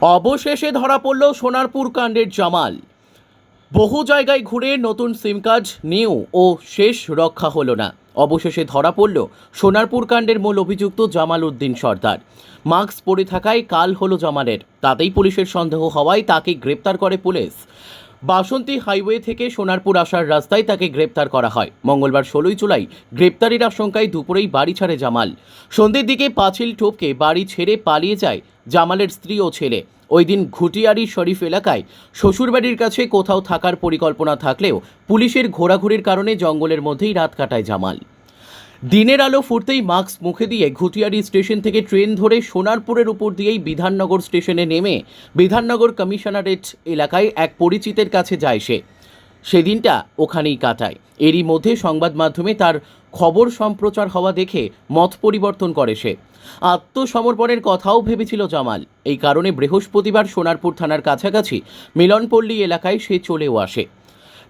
অবশেষে ধরা পড়ল সোনারপুর কাণ্ডের জামাল। বহু জায়গায় ঘুরে নতুন সিম কার্ড, নিউ ও শেষ রক্ষা হলো না। অবশেষে ধরা পড়ল সোনারপুর কাণ্ডের মূল অভিযুক্ত জামাল উদ্দিন সর্দার। মাস্ক পরে থাকায় কাল হলো জামালের। তাতেই পুলিশের সন্দেহ হওয়ায় তাকে গ্রেপ্তার করে পুলিশ। বাসন্তী হাইওয়ে থেকে সোনারপুর আসার রাস্তায় তাকে গ্রেপ্তার করা হয়। মঙ্গলবার ষোলোই জুলাই গ্রেপ্তারির আশঙ্কায় দুপুরেই বাড়ি ছাড়ে জামাল। সন্ধ্যের দিকে পাঁচিল টোপকে বাড়ি ছেড়ে পালিয়ে যায় জামালের স্ত্রী ও ছেলে। ওই দিন ঘুটিয়ারি শরীফ এলাকায় শ্বশুরবাড়ির কাছে কোথাও থাকার পরিকল্পনা থাকলেও পুলিশের ঘোরাঘুরির কারণে জঙ্গলের মধ্যেই রাত কাটায় জামাল। দিনের আলো ফুটতেই মাস্ক মুখে দিয়ে ঘুটিয়ারি স্টেশন থেকে ট্রেন ধরে সোনারপুরের উপর দিয়েই বিধাননগর স্টেশনে নেমে বিধাননগর কমিশনারেট এলাকায় এক পরিচিতের কাছে যায় সে। সেদিনটা ওখানেই কাটায়। এরই মধ্যে সংবাদ মাধ্যমে তার খবর সম্প্রচার হওয়া দেখে মত পরিবর্তন করে সে। আত্মসমর্পণের কথাও ভেবেছিল জামাল। এই কারণে বৃহস্পতিবার সোনারপুর থানার কাছাকাছি মিলনপল্লী এলাকায় সে চলেও আসে।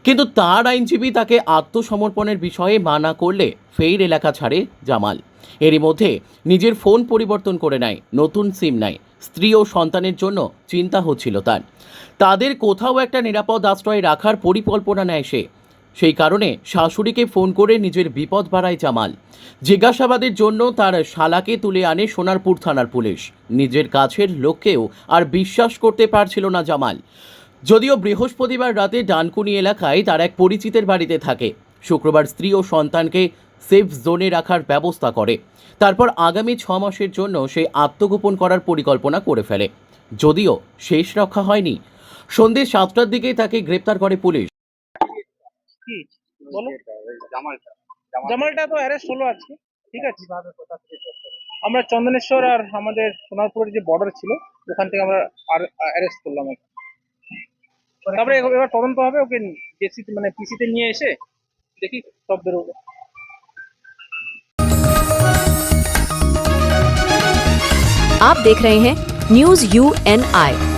কিন্তু তার আইনজীবী তাকে আত্মসমর্পণের বিষয়ে মানা করলে ফের এলাকা ছাড়ে জামাল। এরই মধ্যে নিজের ফোন পরিবর্তন করে নেয়, নতুন সিম নেয়, স্ত্রী ও সন্তানের জন্য চিন্তা হচ্ছিল তার। তাদের কোথাও একটা নিরাপদ আশ্রয় রাখার পরিকল্পনা নেয় সে। সেই কারণে শাশুড়িকে ফোন করে নিজের বিপদ বাড়ায় জামাল। জিজ্ঞাসাবাদের জন্য তার শালাকে তুলে আনে সোনারপুর থানার পুলিশ। নিজের কাছের লোককেও আর বিশ্বাস করতে পারছিল না জামাল। যদিও বৃহস্পতিবার রাতে ডানকুনি এলাকায় তার এক পরিচিতের বাড়িতে থাকে। শুক্রবার স্ত্রী ও সন্তানকে সেফ জোনে রাখার ব্যবস্থা করে। তারপর আগামী ছ মাসের জন্য সে আত্মগোপন করার পরিকল্পনা করে ফেলে। যদিও শেষ রক্ষা হয়নি। সন্ধ্যে সাতটার দিকেই তাকে গ্রেপ্তার করে পুলিশ। জামালটা তো অ্যারেস্ট হলো আজকে। ঠিক আছে। আমরা চন্দনেশ্বর আর আমাদের সোনারপুরের যে বর্ডার ছিল, ওখান থেকে আমরা অ্যারেস্ট করলাম। তারপরে এবার এবার তদন্ত হবে ওকে জেসিতে মানে পিসিতে নিয়ে এসে দেখি সব বেরোবে आप देख रहे हैं न्यूज यू एन आई